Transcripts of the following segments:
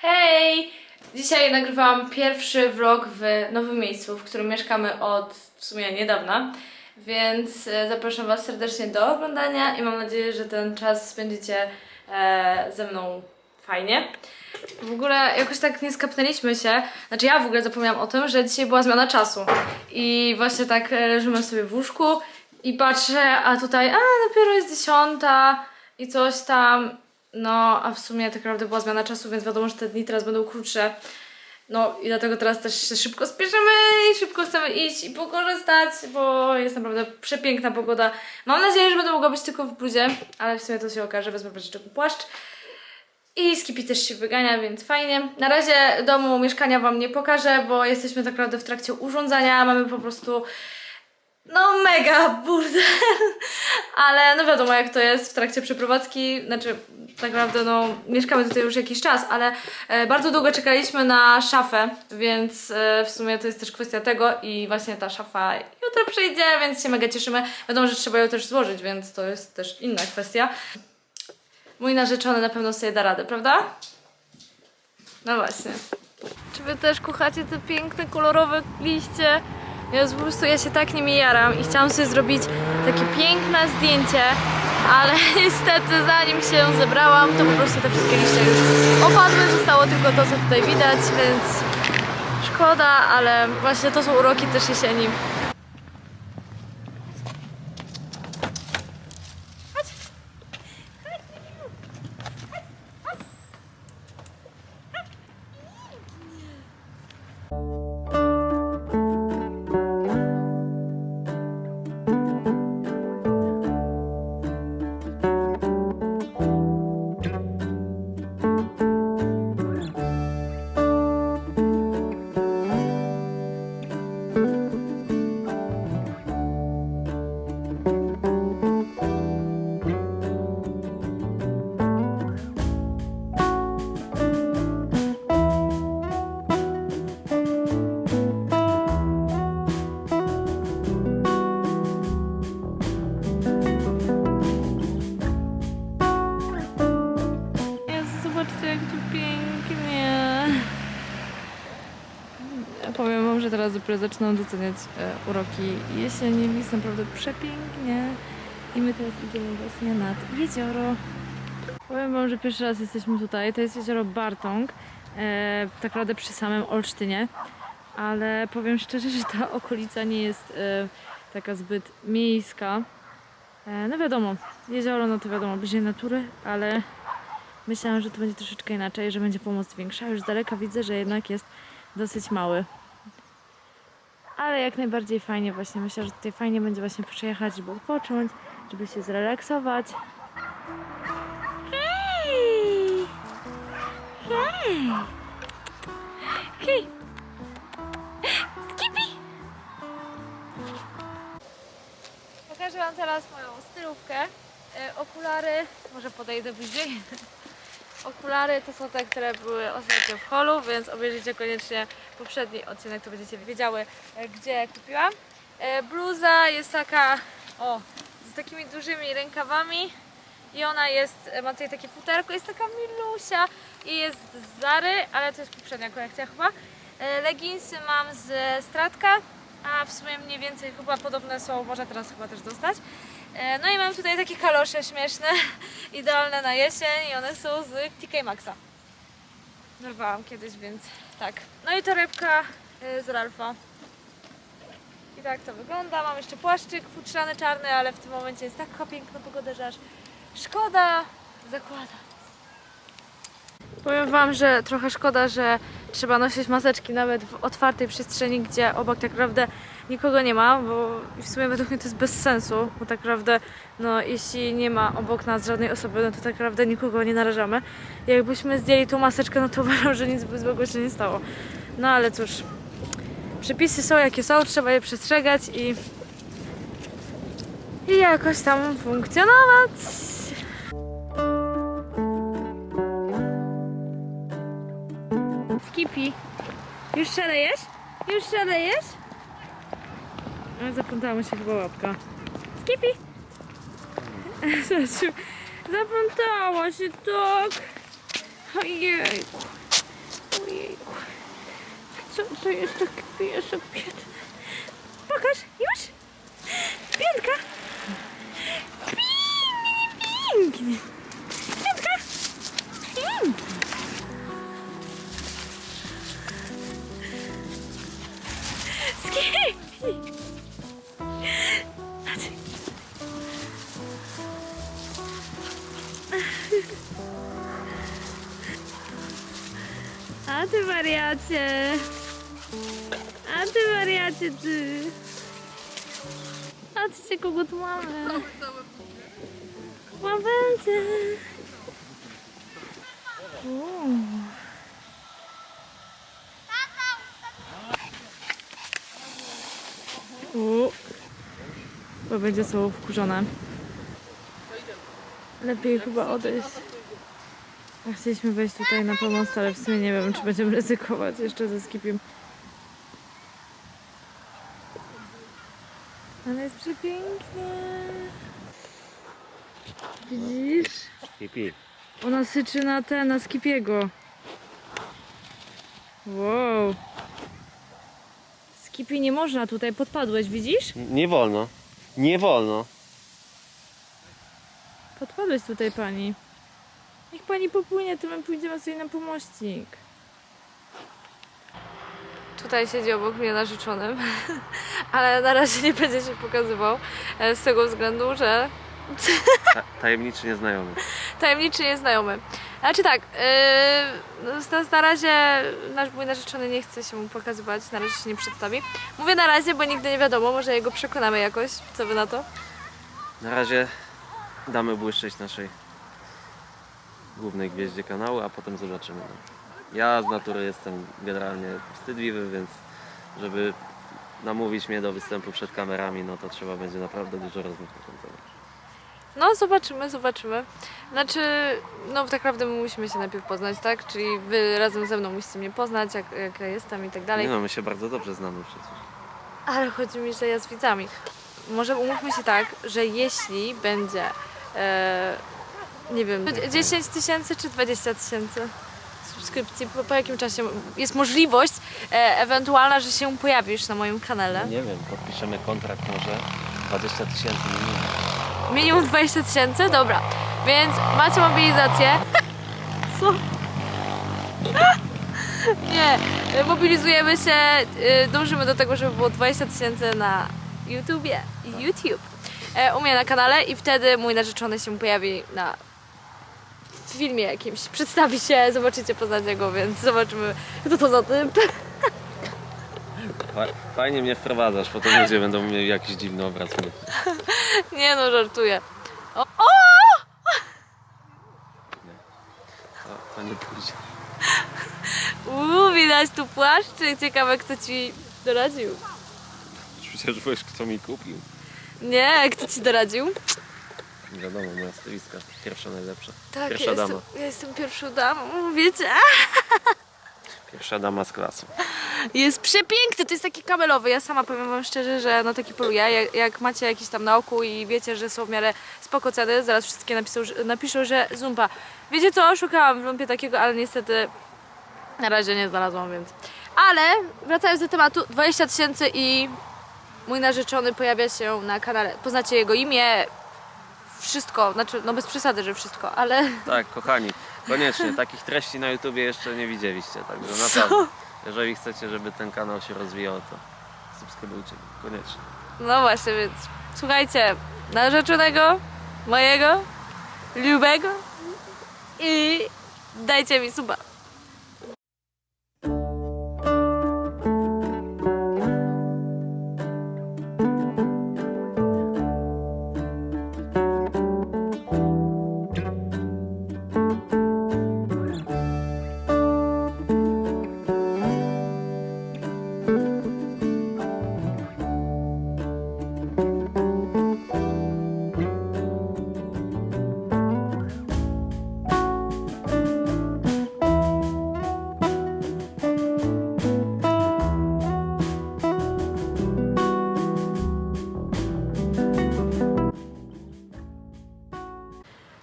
Hej! Dzisiaj nagrywałam pierwszy vlog w nowym miejscu, w którym mieszkamy od w sumie niedawna, więc e, zapraszam Was serdecznie do oglądania i mam nadzieję, że ten czas spędzicie e, ze mną fajnie. W ogóle jakoś tak nie skapnęliśmy się, znaczy ja w ogóle zapomniałam o tym, że dzisiaj była zmiana czasu i właśnie tak e, leżymy sobie w łóżku i patrzę, a tutaj, a dopiero jest dziesiąta i coś tam, no a w sumie tak naprawdę była zmiana czasu, więc wiadomo, że te dni teraz będą krótsze. No i dlatego teraz też się szybko spieszymy i szybko chcemy iść i pokorzystać, bo jest naprawdę przepiękna pogoda. Mam nadzieję, że będę mogła być tylko w bluzie, ale w sumie to się okaże, wezmę w płaszcz. I Skippy też się wygania, więc fajnie. Na razie domu, mieszkania Wam nie pokażę, bo jesteśmy tak naprawdę w trakcie urządzania. Mamy po prostu no mega burdel, ale no wiadomo jak to jest w trakcie przeprowadzki, znaczy tak naprawdę no mieszkamy tutaj już jakiś czas, ale e, bardzo długo czekaliśmy na szafę, więc e, w sumie to jest też kwestia tego i właśnie ta szafa jutro przyjdzie, więc się mega cieszymy. Wiadomo, że trzeba ją też złożyć, więc to jest też inna kwestia. Mój narzeczony na pewno sobie da radę, prawda? No właśnie. Czy wy też kochacie te piękne, kolorowe liście? Ja po prostu ja się tak nimi jaram i chciałam sobie zrobić takie piękne zdjęcie, ale niestety zanim się zebrałam, to po prostu te wszystkie liście już opadły, zostało tylko to, co tutaj widać, więc szkoda, ale właśnie to są uroki też jesieni. Dopiero zaczynam doceniać e, uroki jesieni. Jest naprawdę przepięknie. I my teraz idziemy właśnie nad jezioro. Powiem wam, że pierwszy raz jesteśmy tutaj. To jest jezioro Bartong. E, tak naprawdę przy samym Olsztynie. Ale powiem szczerze, że ta okolica nie jest e, taka zbyt miejska. E, no wiadomo, jezioro no to wiadomo, bliżej natury, ale Myślałam, że to będzie troszeczkę inaczej, że będzie pomoc większa. Już z daleka widzę, że jednak jest dosyć mały. Ale jak najbardziej fajnie właśnie. Myślę, że tutaj fajnie będzie właśnie przyjechać, żeby odpocząć, żeby się zrelaksować. Hej! Hej! Hej! Skippy! Pokażę Wam teraz moją stylówkę. E, okulary, może podejdę bliżej. Okulary to są te, które były ostatnio w holu, więc obejrzyjcie koniecznie poprzedni odcinek, to będziecie wiedziały, e, gdzie kupiłam. E, Bluza jest taka, o, z takimi dużymi rękawami i ona jest, e, ma tutaj takie futerko, jest taka milusia i jest z Zary, ale to jest poprzednia kolekcja chyba. Leginsy mam z Stratka, a w sumie mniej więcej chyba podobne są, można teraz chyba też dostać. E, No i mam tutaj takie kalosze śmieszne, idealne na jesień i one są z TK Maxa. Dorwałam kiedyś, więc tak. No i torebka e, z Ralfa. I tak to wygląda. Mam jeszcze płaszczyk futrzany czarny, ale w tym momencie jest taka piękna pogoda, że aż szkoda zakładać. Powiem Wam, że trochę szkoda, że trzeba nosić maseczki nawet w otwartej przestrzeni, gdzie obok tak naprawdę nikogo nie ma, bo w sumie według mnie to jest bez sensu, bo tak naprawdę no, jeśli nie ma obok nas żadnej osoby, no to tak naprawdę nikogo nie narażamy. Jakbyśmy zdjęli tą maseczkę, no to uważam, że nic by złego się nie stało. No ale cóż, przepisy są jakie są, trzeba je przestrzegać i, i jakoś tam funkcjonować. Skippy. Już szalejesz? Już szalejesz? A, zaplątała mu się chyba łapka. Zobaczcie, zaplątała się tak. Ojej. Ojejku. Co to jest taki piesek biedny? Pokaż, już? A ty wariacie. A ty wariacie ty. Patrzcie kogo tu mamy. Łabędzie. Uuu. Bo będzie są wkurzone. Lepiej chyba odejść. Chcieliśmy wejść tutaj na pomost, ale w sumie nie wiem, czy będziemy ryzykować jeszcze ze skipiem. Ale jest przepięknie. Widzisz? Pipi. Ona syczy na ten, na skipiego. Wow. Skipi nie można tutaj, podpadłeś, widzisz? Nie wolno. Nie wolno. Podpadłeś tutaj pani. Niech pani popłynie, to my pójdziemy sobie na pomościk. Tutaj siedzi obok mnie narzeczony, ale na razie nie będzie się pokazywał e, z tego względu, że Ta, tajemniczy nieznajomy. tajemniczy nieznajomy. Znaczy tak, yy, na, na razie nasz mój narzeczony nie chce się mu pokazywać, na razie się nie przedstawi. Mówię na razie, bo nigdy nie wiadomo, może jego przekonamy jakoś. Co wy na to? Na razie damy błyszczeć naszej głównej gwieździe kanału, a potem zobaczymy. No. Ja z natury jestem generalnie wstydliwy, więc żeby namówić mnie do występu przed kamerami, no to trzeba będzie naprawdę dużo rozmów na ten temat. No, zobaczymy, zobaczymy. Znaczy, no tak naprawdę my musimy się najpierw poznać, tak? Czyli wy razem ze mną musicie mnie poznać, jak, jak ja jestem i tak dalej. Nie no, my się bardzo dobrze znamy przecież. Ale chodzi mi, że ja z widzami. Może umówmy się tak, że jeśli będzie, e, nie wiem, 10 tysięcy czy 20 tysięcy subskrypcji, po, po jakim czasie jest możliwość e, ewentualna, że się pojawisz na moim kanale? Nie wiem, podpiszemy kontrakt może 20 tysięcy minimum. Minimum 20 tysięcy? Dobra. Więc macie mobilizację. Co? Nie, mobilizujemy się, y, dążymy do tego, żeby było 20 tysięcy na YouTubie. YouTube. E, U mnie na kanale i wtedy mój narzeczony się pojawi na filmie jakimś. Przedstawi się, zobaczycie, poznacie go, więc zobaczymy, kto to za typ. Fa- Fajnie mnie wprowadzasz, potem ludzie będą mieli jakiś dziwny obraz mnie. Nie no, żartuję. O, o! To, to nie pójdzie. Uuu, widać tu płaszczyk. Ciekawe, kto ci doradził. Przecież wiesz, kto mi kupił. Nie, kto ci doradził? Wiadomo, moja stylistka. Pierwsza najlepsza. Tak, Pierwsza ja, dama. Jestem, ja jestem pierwszą damą, wiecie? Pierwsza dama z klasą. Jest przepiękny, to jest taki kamelowy. Ja sama powiem wam szczerze, że na taki poluję. Jak, jak macie jakiś tam na oku i wiecie, że są w miarę spoko ceny, zaraz wszystkie napiszą, że- napiszą, że zumpa. Wiecie co, szukałam w lumpie takiego, ale niestety na razie nie znalazłam, więc... Ale wracając do tematu, 20 tysięcy i mój narzeczony pojawia się na kanale. Poznacie jego imię, wszystko, znaczy no bez przesady, że wszystko, ale... Tak, kochani, koniecznie. Takich treści na YouTubie jeszcze nie widzieliście, także naprawdę. Jeżeli chcecie, żeby ten kanał się rozwijał, to subskrybujcie go, koniecznie. No właśnie, więc słuchajcie, narzeczonego, mojego, lubego i dajcie mi suba.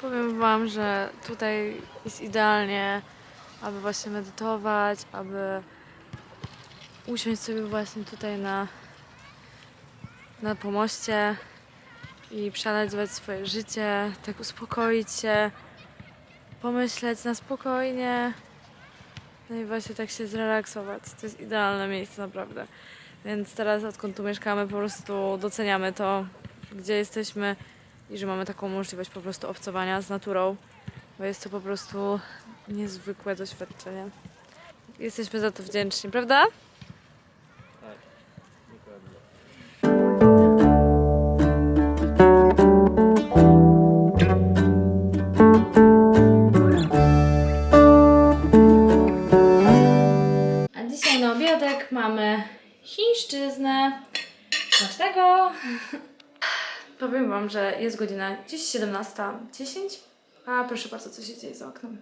Powiem wam, że tutaj jest idealnie aby właśnie medytować, aby usiąść sobie właśnie tutaj na, na pomoście i przeanalizować swoje życie, tak uspokoić się, pomyśleć na spokojnie, no i właśnie tak się zrelaksować. To jest idealne miejsce naprawdę. Więc teraz odkąd tu mieszkamy po prostu doceniamy to, gdzie jesteśmy i że mamy taką możliwość po prostu obcowania z naturą, bo jest to po prostu niezwykłe doświadczenie. Jesteśmy za to wdzięczni, prawda? Tak. A dzisiaj na obiadek mamy chińszczyznę. Smacznego! Powiem Wam, że jest godzina gdzieś 17.10, a proszę bardzo, co się dzieje za oknem.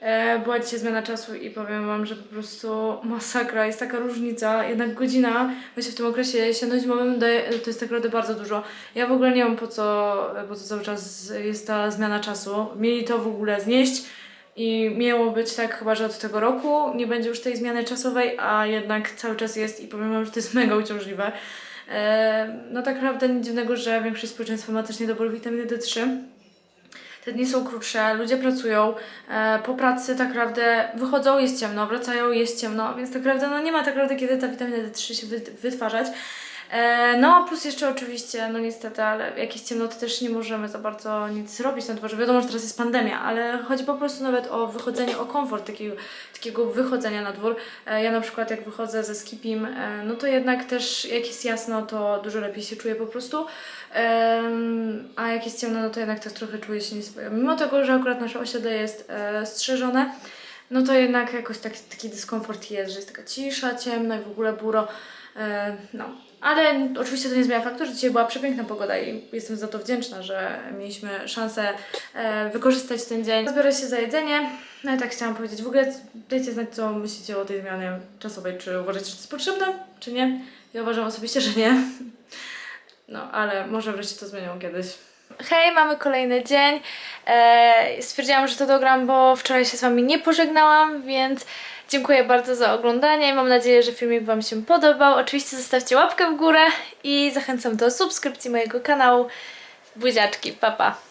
E, była dzisiaj zmiana czasu i powiem Wam, że po prostu masakra, jest taka różnica, jednak godzina, właśnie w tym okresie jesienno-zimowym daje, to jest tak naprawdę bardzo dużo. Ja w ogóle nie wiem po co, po co cały czas jest ta zmiana czasu. Mieli to w ogóle znieść i miało być tak chyba, że od tego roku nie będzie już tej zmiany czasowej, a jednak cały czas jest i powiem Wam, że to jest mega uciążliwe. No tak naprawdę nic dziwnego, że większość społeczeństwa ma też niedobór witaminy D3. Te dni są krótsze, ludzie pracują, e, po pracy tak naprawdę wychodzą, jest ciemno, wracają, jest ciemno, więc tak naprawdę no nie ma tak naprawdę kiedy ta witamina D3 się wy, wytwarzać. E, no plus jeszcze oczywiście, no niestety, ale jakieś ciemnoty też nie możemy za bardzo nic robić na dworze. Wiadomo, że teraz jest pandemia, ale chodzi po prostu nawet o wychodzenie, o komfort takiego, takiego wychodzenia na dwór. E, ja na przykład jak wychodzę ze skipim, e, no to jednak też jak jest jasno, to dużo lepiej się czuję po prostu. A jak jest ciemno, no to jednak tak trochę czuję się nieswojo. Mimo tego, że akurat nasze osiedle jest strzeżone, no to jednak jakoś taki, taki dyskomfort jest, że jest taka cisza, ciemno i w ogóle buro. No, ale oczywiście to nie zmienia faktu, że dzisiaj była przepiękna pogoda i jestem za to wdzięczna, że mieliśmy szansę e, wykorzystać ten dzień. Zabiorę się za jedzenie. No i tak chciałam powiedzieć, w ogóle dajcie znać, co myślicie o tej zmianie czasowej. Czy uważacie, że to jest potrzebne, czy nie? Ja uważam osobiście, że nie. No, ale może wreszcie to zmienią kiedyś. Hej, mamy kolejny dzień. Eee, stwierdziłam, że to dogram, bo wczoraj się z Wami nie pożegnałam, więc dziękuję bardzo za oglądanie. Mam nadzieję, że filmik Wam się podobał. Oczywiście zostawcie łapkę w górę i zachęcam do subskrypcji mojego kanału. Buziaczki, pa pa!